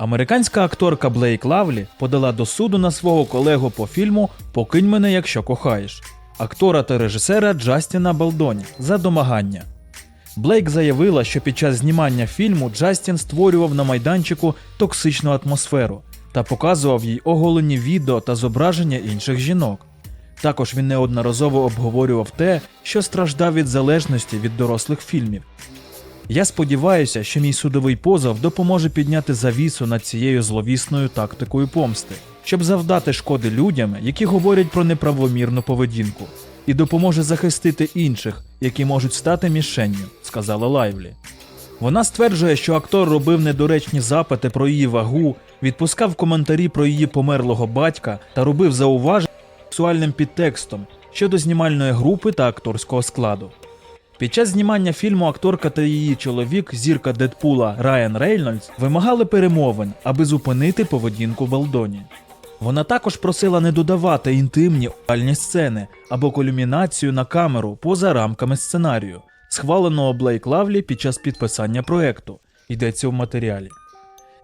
Американська акторка Блейк Лавлі подала до суду на свого колегу по фільму Покинь мене, якщо кохаєш, актора та режисера Джастіна Балдоні за домагання. Блейк заявила, що під час знімання фільму Джастін створював на майданчику токсичну атмосферу та показував їй оголені відео та зображення інших жінок. Також він неодноразово обговорював те, що страждав від залежності від дорослих фільмів. Я сподіваюся, що мій судовий позов допоможе підняти завісу над цією зловісною тактикою помсти, щоб завдати шкоди людям, які говорять про неправомірну поведінку, і допоможе захистити інших, які можуть стати мішенню, сказала Лайвлі. Вона стверджує, що актор робив недоречні запити про її вагу, відпускав коментарі про її померлого батька та робив зауваження сексуальним підтекстом щодо знімальної групи та акторського складу. Під час знімання фільму акторка та її чоловік, зірка Дедпула Райан Рейнольдс, вимагали перемовин, аби зупинити поведінку Балдоні. Вона також просила не додавати інтимні альні сцени або кульмінацію на камеру поза рамками сценарію, схваленого Блейк Лавлі під час підписання проекту, йдеться в матеріалі.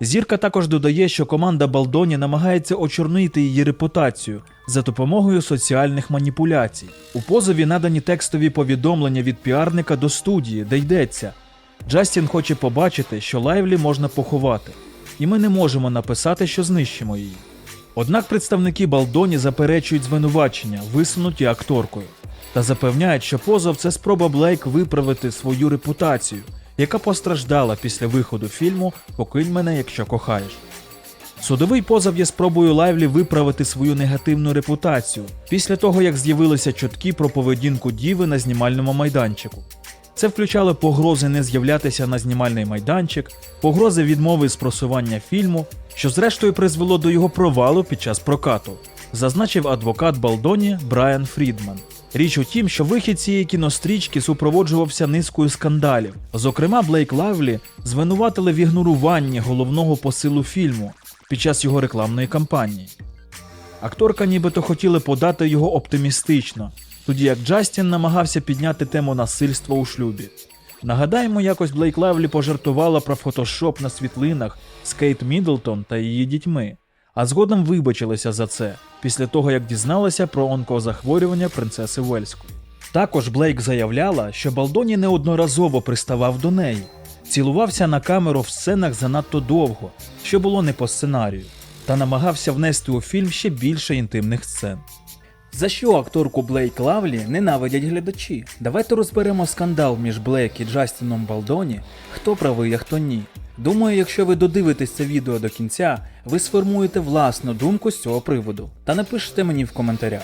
Зірка також додає, що команда Балдоні намагається очорнити її репутацію за допомогою соціальних маніпуляцій. У позові надані текстові повідомлення від піарника до студії, де йдеться: Джастін хоче побачити, що Лайвлі можна поховати, і ми не можемо написати, що знищимо її. Однак представники Балдоні заперечують звинувачення, висунуті акторкою, та запевняють, що позов це спроба Блейк виправити свою репутацію, яка постраждала після виходу фільму Покинь мене, якщо кохаєш. Судовий позов є спробою Лайвлі виправити свою негативну репутацію після того, як з'явилися чутки про поведінку Діви на знімальному майданчику. Це включало погрози не з'являтися на знімальний майданчик, погрози відмови з просування фільму, що зрештою призвело до його провалу під час прокату, зазначив адвокат Балдоні Брайан Фрідман. Річ у тім, що вихід цієї кінострічки супроводжувався низкою скандалів. Зокрема, Блейк Лайвлі звинуватили в ігноруванні головного посилу фільму під час його рекламної кампанії. Акторка нібито хотіли подати його оптимістично, тоді як Джастін намагався підняти тему насильства у шлюбі. Нагадаємо, якось Блейк Лайвлі пожартувала про фотошоп на світлинах з Кейт Міддлтон та її дітьми, а згодом вибачилися за це після того, як дізналася про онкозахворювання принцеси Вельської. Також Блейк заявляла, що Балдоні неодноразово приставав до неї, цілувався на камеру в сценах занадто довго, що було не по сценарію, та намагався внести у фільм ще більше інтимних сцен. За що акторку Блейк Лавлі ненавидять глядачі? Давайте розберемо скандал між Блейк і Джастіном Балдоні, хто правий, а хто ні. Думаю, якщо ви додивитесь це відео до кінця, ви сформуєте власну думку з цього приводу та напишете мені в коментарях.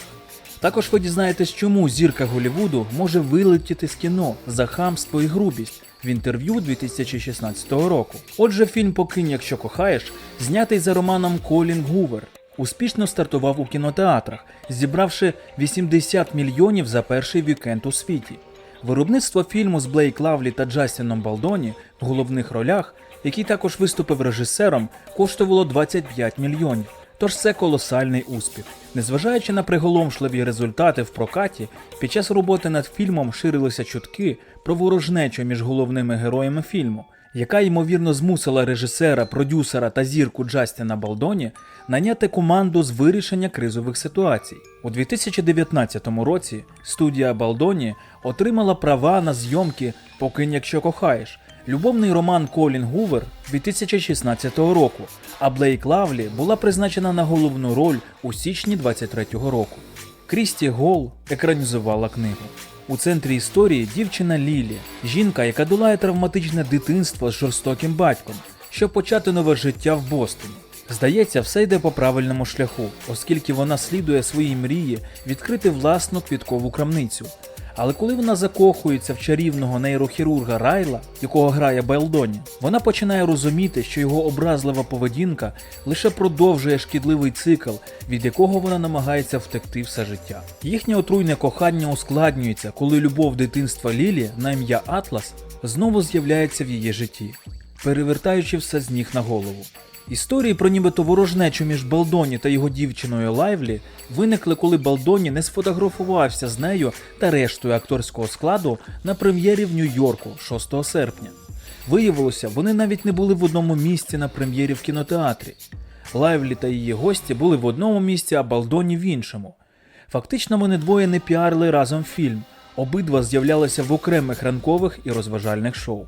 Також ви дізнаєтесь, чому зірка Голлівуду може вилетіти з кіно за хамство і грубість в інтерв'ю 2016 року. Отже, фільм Покинь, якщо кохаєш, знятий за романом Колін Гувер, успішно стартував у кінотеатрах, зібравши 80 мільйонів за перший вікенд у світі. Виробництво фільму з Блейк Лавлі та Джастіном Балдоні в головних ролях, який також виступив режисером, коштувало 25 мільйонів. Тож це колосальний успіх. Незважаючи на приголомшливі результати в прокаті, під час роботи над фільмом ширилися чутки про ворожнечу між головними героями фільму, яка ймовірно змусила режисера, продюсера та зірку Джастіна Балдоні наняти команду з вирішення кризових ситуацій. У 2019 році студія Балдоні отримала права на зйомки Покинь, якщо кохаєш. Любовний роман Колін Гувер 2016 року, а Блейк Лавлі була призначена на головну роль у січні 23-го року. Крісті Гол екранізувала книгу. У центрі історії дівчина Лілі, жінка, яка долає травматичне дитинство з жорстоким батьком, щоб почати нове життя в Бостоні. Здається, все йде по правильному шляху, оскільки вона слідує своїй мрії відкрити власну квіткову крамницю. Але коли вона закохується в чарівного нейрохірурга Райла, якого грає Белдоні, вона починає розуміти, що його образлива поведінка лише продовжує шкідливий цикл, від якого вона намагається втекти все життя. Їхнє отруйне кохання ускладнюється, коли любов дитинства Лілі на ім'я Атлас знову з'являється в її житті, перевертаючи все з ніг на голову. Історії про нібито ворожнечу між Балдоні та його дівчиною Лайвлі виникли, коли Балдоні не сфотографувався з нею та рештою акторського складу на прем'єрі в Нью-Йорку 6 серпня. Виявилося, вони навіть не були в одному місці на прем'єрі в кінотеатрі. Лайвлі та її гості були в одному місці, а Балдоні в іншому. Фактично, вони двоє не піарили разом фільм, обидва з'являлися в окремих ранкових і розважальних шоу.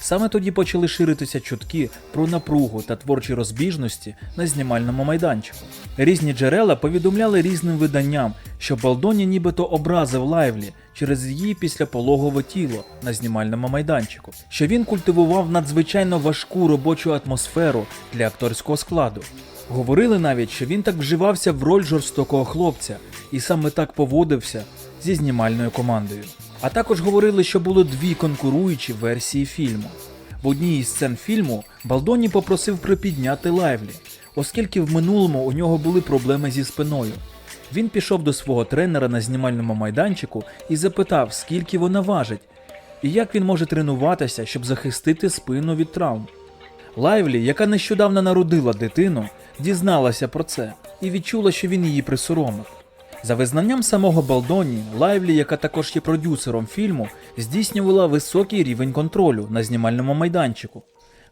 Саме тоді почали ширитися чутки про напругу та творчі розбіжності на знімальному майданчику. Різні джерела повідомляли різним виданням, що Балдоні нібито образив Лайвлі через її післяпологове тіло на знімальному майданчику, що він культивував надзвичайно важку робочу атмосферу для акторського складу. Говорили навіть, що він так вживався в роль жорстокого хлопця і саме так поводився зі знімальною командою. А також говорили, що було дві конкуруючі версії фільму. В одній із сцен фільму Балдоні попросив припідняти Лайвлі, оскільки в минулому у нього були проблеми зі спиною. Він пішов до свого тренера на знімальному майданчику і запитав, скільки вона важить, і як він може тренуватися, щоб захистити спину від травм. Лайвлі, яка нещодавно народила дитину, дізналася про це і відчула, що він її присоромив. За визнанням самого Балдоні, Лайвлі, яка також є продюсером фільму, здійснювала високий рівень контролю на знімальному майданчику.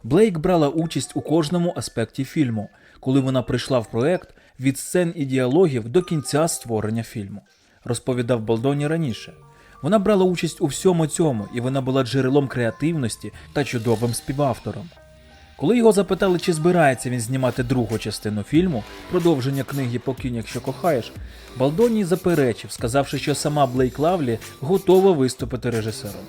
Блейк брала участь у кожному аспекті фільму, коли вона прийшла в проект від сцен і діалогів до кінця створення фільму, розповідав Балдоні раніше. Вона брала участь у всьому цьому, і вона була джерелом креативності та чудовим співавтором. Коли його запитали, чи збирається він знімати другу частину фільму, продовження книги Покинь, якщо кохаєш, Балдоні заперечив, сказавши, що сама Блейк Лавлі готова виступити режисером.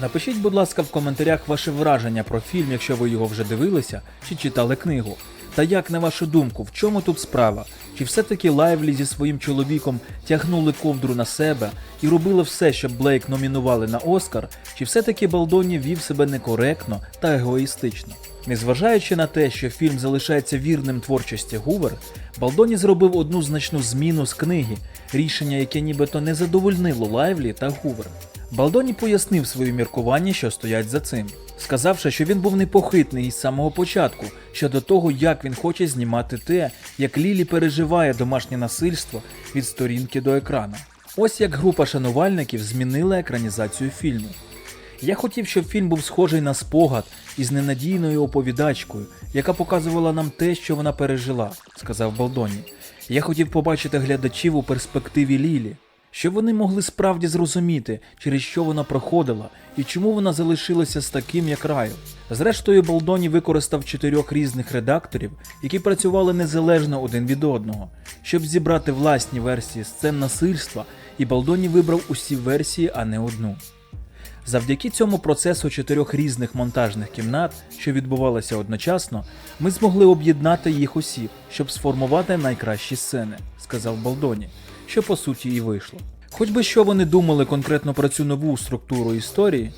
Напишіть, будь ласка, в коментарях ваше враження про фільм, якщо ви його вже дивилися чи читали книгу. Та як на вашу думку, в чому тут справа? Чи все-таки Лайвлі зі своїм чоловіком тягнули ковдру на себе і робили все, щоб Блейк номінували на Оскар, чи все-таки Балдоні вів себе некоректно та егоїстично? Незважаючи на те, що фільм залишається вірним творчості Гувер, Балдоні зробив одну значну зміну з книги, рішення, яке нібито не задовольнило Лайвлі та Гувер. Балдоні пояснив свої міркування, що стоять за цим, сказавши, що він був непохитний із самого початку щодо того, як він хоче знімати те, як Лілі переживає домашнє насильство від сторінки до екрана. Ось як група шанувальників змінила екранізацію фільму. Я хотів, щоб фільм був схожий на спогад із ненадійною оповідачкою, яка показувала нам те, що вона пережила, сказав Балдоні. Я хотів побачити глядачів у перспективі Лілі, щоб вони могли справді зрозуміти, через що вона проходила і чому вона залишилася з таким, як Райл. Зрештою, Балдоні використав чотирьох різних редакторів, які працювали незалежно один від одного, щоб зібрати власні версії сцен насильства, і Балдоні вибрав усі версії, а не одну. Завдяки цьому процесу чотирьох різних монтажних кімнат, що відбувалися одночасно, ми змогли об'єднати їх усіх, щоб сформувати найкращі сцени, сказав Балдоні, що по суті і вийшло. Хоч би що вони думали конкретно про цю нову структуру історії,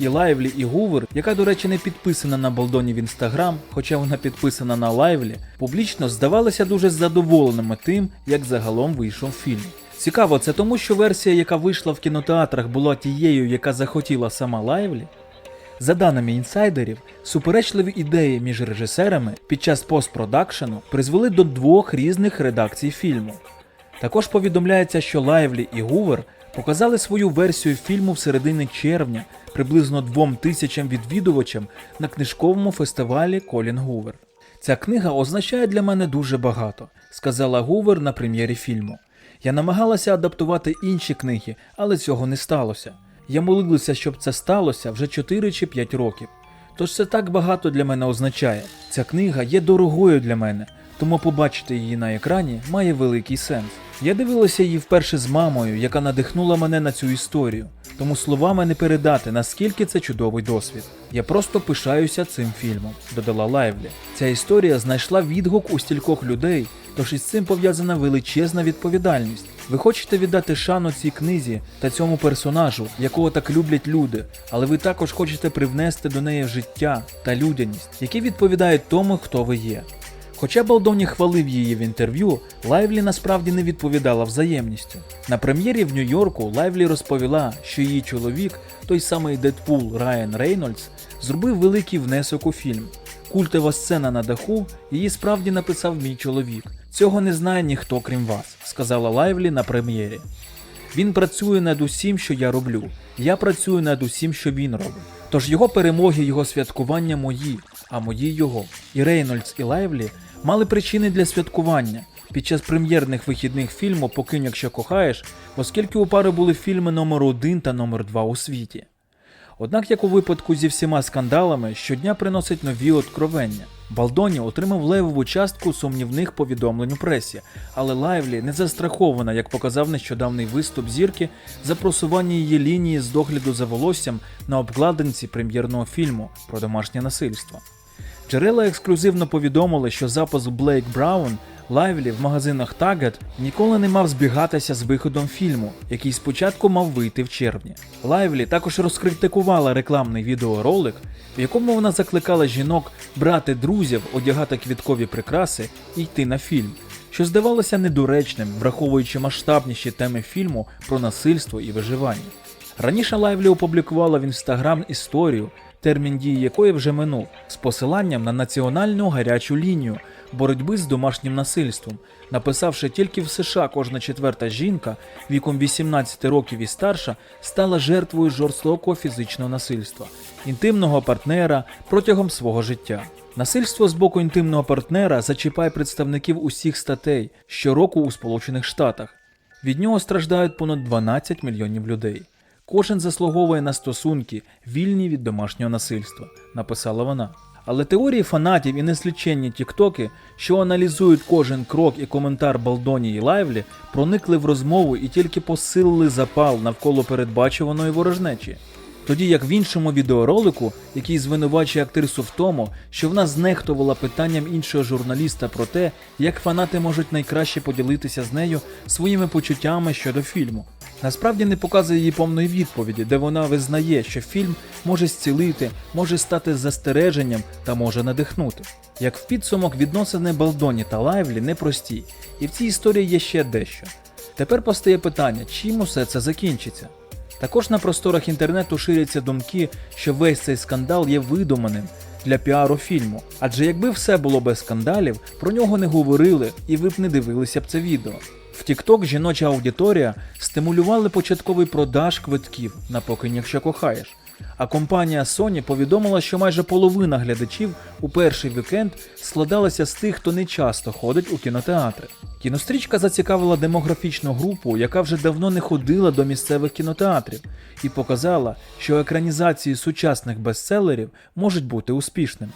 і Лайвлі, і Гувер, яка, до речі, не підписана на Балдоні в інстаграм, хоча вона підписана на Лайвлі, публічно здавалися дуже задоволеними тим, як загалом вийшов фільм. Цікаво, це тому, що версія, яка вийшла в кінотеатрах, була тією, яка захотіла сама Лайвлі. За даними інсайдерів, суперечливі ідеї між режисерами під час постпродакшену призвели до двох різних редакцій фільму. Також повідомляється, що Лайвлі і Гувер показали свою версію фільму в середині червня приблизно двом тисячам відвідувачам на книжковому фестивалі Колін Гувер. Ця книга означає для мене дуже багато, сказала Гувер на прем'єрі фільму. Я намагалася адаптувати інші книги, але цього не сталося. Я молилася, щоб це сталося вже 4 чи 5 років. Тож це так багато для мене означає. Ця книга є дорогою для мене, тому побачити її на екрані має великий сенс. Я дивилася її вперше з мамою, яка надихнула мене на цю історію, тому словами не передати, наскільки це чудовий досвід. Я просто пишаюся цим фільмом, додала Лайвлі. Ця історія знайшла відгук у стількох людей, тож із цим пов'язана величезна відповідальність. Ви хочете віддати шану цій книзі та цьому персонажу, якого так люблять люди, але ви також хочете привнести до неї життя та людяність, які відповідають тому, хто ви є. Хоча Балдоні хвалив її в інтерв'ю, Лайвлі насправді не відповідала взаємністю. На прем'єрі в Нью-Йорку Лайвлі розповіла, що її чоловік, той самий Дедпул Райан Рейнольдс, зробив великий внесок у фільм. Культова сцена на даху її справді написав мій чоловік. Цього не знає ніхто крім вас, сказала Лайвлі на прем'єрі. Він працює над усім, що я роблю. Я працюю над усім, що він робить. Тож його перемоги, його святкування мої, а мої його. І Рейнольдс і Лайвлі мали причини для святкування під час прем'єрних вихідних фільму Покинь, якщо кохаєш, оскільки у пари були фільми номер 1 та номер 2 у світі. Однак, як у випадку зі всіма скандалами, щодня приносить нові откровення. Балдоні отримав левову частку сумнівних повідомлень у пресі, але Лайвлі не застрахована, як показав нещодавний виступ зірки за просування її лінії з догляду за волоссям на обкладинці прем'єрного фільму про домашнє насильство. Джерела ексклюзивно повідомили, що запис Блейк Браун Лайвлі в магазинах Target ніколи не мав збігатися з виходом фільму, який спочатку мав вийти в червні. Лайвлі також розкритикувала рекламний відеоролик, в якому вона закликала жінок брати друзів, одягати квіткові прикраси і йти на фільм, що здавалося недоречним, враховуючи масштабніші теми фільму про насильство і виживання. Раніше Лайвлі опублікувала в інстаграм історію, термін дії якої вже минув, з посиланням на національну гарячу лінію боротьби з домашнім насильством, написавши тільки в США кожна четверта жінка віком 18 років і старша стала жертвою жорстокого фізичного насильства, інтимного партнера протягом свого життя. Насильство з боку інтимного партнера зачіпає представників усіх статей щороку у Сполучених Штатах. Від нього страждають понад 12 мільйонів людей. Кожен заслуговує на стосунки, вільні від домашнього насильства, написала вона. Але теорії фанатів і несліченні тіктоки, що аналізують кожен крок і коментар Балдоні і Лайвлі, проникли в розмову і тільки посилили запал навколо передбачуваної ворожнечі. Тоді як в іншому відеоролику, який звинувачує актрису в тому, що вона знехтувала питанням іншого журналіста про те, як фанати можуть найкраще поділитися з нею своїми почуттями щодо фільму. Насправді не показує її повної відповіді, де вона визнає, що фільм може зцілити, може стати застереженням та може надихнути. Як в підсумок відносини Балдоні та Лайвлі непрості, і в цій історії є ще дещо. Тепер постає питання, чим усе це закінчиться. Також на просторах інтернету ширяться думки, що весь цей скандал є видуманим для піару фільму. Адже якби все було без скандалів, про нього не говорили і ви б не дивилися б це відео. В TikTok жіноча аудиторія стимулювали початковий продаж квитків на покинь, якщо кохаєш. А компанія Sony повідомила, що майже половина глядачів у перший вікенд складалася з тих, хто не часто ходить у кінотеатри. Кінострічка зацікавила демографічну групу, яка вже давно не ходила до місцевих кінотеатрів, і показала, що екранізації сучасних бестселерів можуть бути успішними.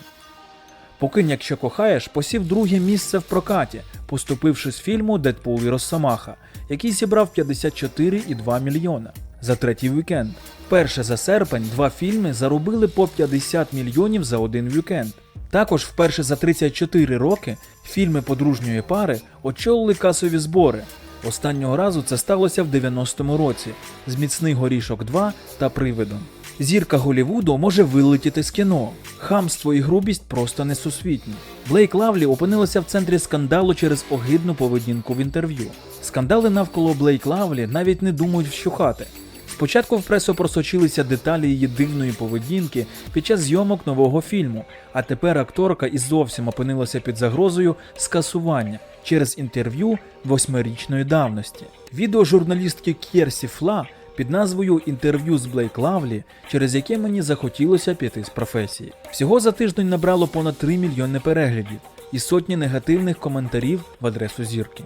Покинь, якщо кохаєш, посів друге місце в прокаті, поступивши з фільму Дедпул і Росомаха, який зібрав 54,2 мільйона за третій вікенд. Вперше за серпень два фільми заробили по 50 мільйонів за один вікенд. Також вперше за 34 роки фільми подружньої пари очолили касові збори. Останнього разу це сталося в 90-му році з Міцний горішок 2 та Привидом. Зірка Голівуду може вилетіти з кіно. Хамство і грубість просто несусвітні. Блейк Лавлі опинилася в центрі скандалу через огидну поведінку в інтерв'ю. Скандали навколо Блейк Лавлі навіть не думають вщухати. Спочатку в пресу просочилися деталі її дивної поведінки під час зйомок нового фільму, а тепер акторка і зовсім опинилася під загрозою скасування через інтерв'ю восьмирічної давності. Відео журналістки Кєрсі Фла під назвою Інтерв'ю з Блейк Лавлі, через яке мені захотілося піти з професії. Всього за тиждень набрало понад 3 мільйони переглядів і сотні негативних коментарів в адресу зірки.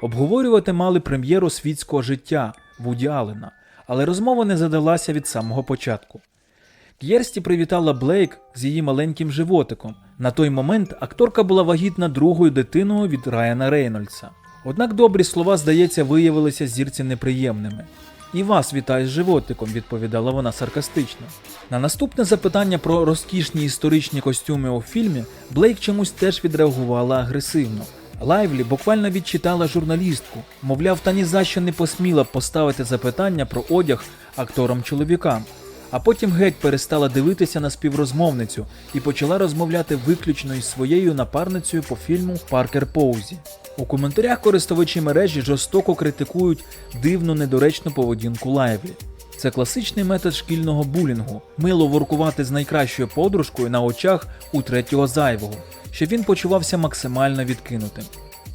Обговорювати мали прем'єру світського життя Вуді Аллена, але розмова не задалася від самого початку. К'єрсті привітала Блейк з її маленьким животиком. На той момент акторка була вагітна другою дитиною від Райана Рейнольдса. Однак добрі слова, здається, виявилися зірці неприємними. І вас вітаю з животиком, відповідала вона саркастично. На наступне запитання про розкішні історичні костюми у фільмі Блейк чомусь теж відреагувала агресивно. Лайвлі буквально відчитала журналістку, мовляв, та ні за що не посміла поставити запитання про одяг акторам-чоловікам, а потім геть перестала дивитися на співрозмовницю і почала розмовляти виключно із своєю напарницею по фільму Паркер Поузі. У коментарях користувачі мережі жорстоко критикують дивну недоречну поведінку Лайвлі. Це класичний метод шкільного булінгу мило воркувати з найкращою подружкою на очах у третього зайвого, щоб він почувався максимально відкинутим.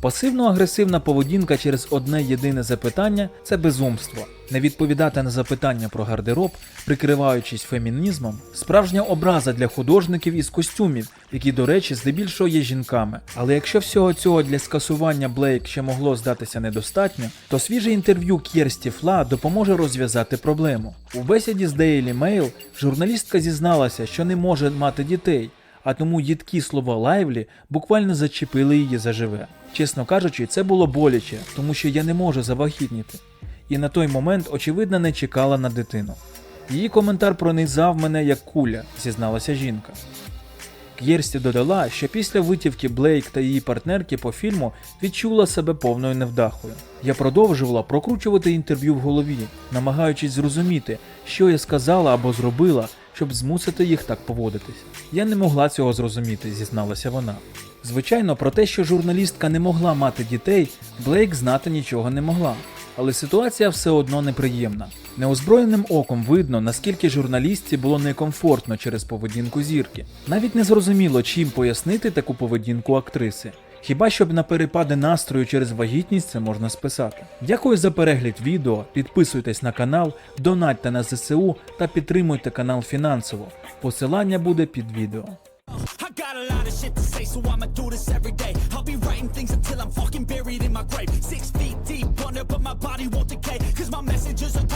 Пасивно-агресивна поведінка через одне єдине запитання це безумство. Не відповідати на запитання про гардероб, прикриваючись фемінізмом, справжня образа для художників із костюмів, які, до речі, здебільшого є жінками. Але якщо всього цього для скасування Блейк ще могло здатися недостатньо, то свіже інтерв'ю Кєрсті Фла допоможе розв'язати проблему. У бесіді з Daily Mail журналістка зізналася, що не може мати дітей, а тому їдкі слова Лайвлі буквально зачепили її заживе. Чесно кажучи, це було боляче, тому що я не можу завагітніти. І на той момент, очевидно, не чекала на дитину. Її коментар пронизав мене як куля, зізналася жінка. К'єрсті додала, що після витівки Блейк та її партнерки по фільму відчула себе повною невдахою. Я продовжувала прокручувати інтерв'ю в голові, намагаючись зрозуміти, що я сказала або зробила, щоб змусити їх так поводитись. Я не могла цього зрозуміти, зізналася вона. Звичайно, про те, що журналістка не могла мати дітей, Блейк знати нічого не могла. Але ситуація все одно неприємна. Неозброєним оком видно, наскільки журналістці було некомфортно через поведінку зірки. Навіть не зрозуміло, чим пояснити таку поведінку актриси. Хіба щоб на перепади настрою через вагітність це можна списати. Дякую за перегляд відео, підписуйтесь на канал, донатьте на ЗСУ та підтримуйте канал фінансово. Посилання буде під відео. I got a lot of shit to say, so I'ma do this every day. I'll be writing things until I'm fucking buried in my grave. Six feet deep under, but my body won't decay. Cause my messages are